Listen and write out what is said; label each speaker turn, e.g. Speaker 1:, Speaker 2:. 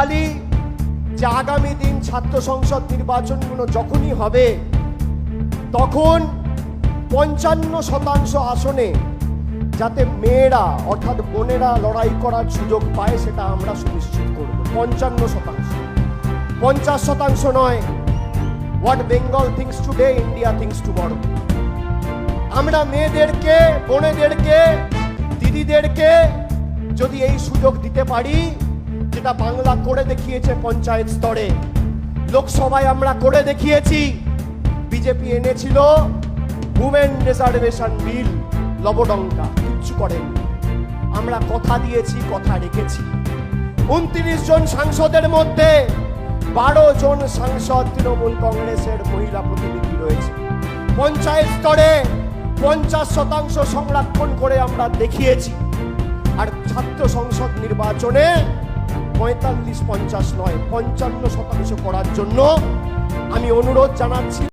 Speaker 1: খালি যে আগামী দিন ছাত্র সংসদ নির্বাচনগুলো যখনই হবে, তখন পঞ্চান্ন শতাংশ আসনে যাতে মেয়েরা অর্থাৎ বোনেরা লড়াই করার সুযোগ পায় সেটা আমরা সুনিশ্চিত করব। পঞ্চান্ন শতাংশ। পঞ্চাশ শতাংশ নয় what Bengal thinks today India thinks tomorrow আমরা মেয়েদেরকে, বোনেদেরকে, দিদিদেরকে যদি এই সুযোগ দিতে পারি যেটা বাংলা করে দেখিয়েছে পঞ্চায়েত স্তরে। লোকসভায় আমরা করে দেখিয়েছি। বিজেপি এনেছিল উমেন রিজার্ভেশন বিল লবডঙ্কা, কিচ্ছু করেনি। আমরা কথা দিয়েছি, কথা রেখেছি। উনত্রিশ জন সাংসদের মধ্যে বারো জন সাংসদ তৃণমূল কংগ্রেসের মহিলা প্রতিনিধি রয়েছে। পঞ্চায়েত স্তরে পঞ্চাশ শতাংশ সংরক্ষণ করে আমরা দেখিয়েছি। আর ছাত্র সংসদ নির্বাচনে পঁয়তাল্লিশ পঞ্চাশ নয় পঞ্চান্ন শতাংশ করার জন্য আমি অনুরোধ জানাচ্ছি।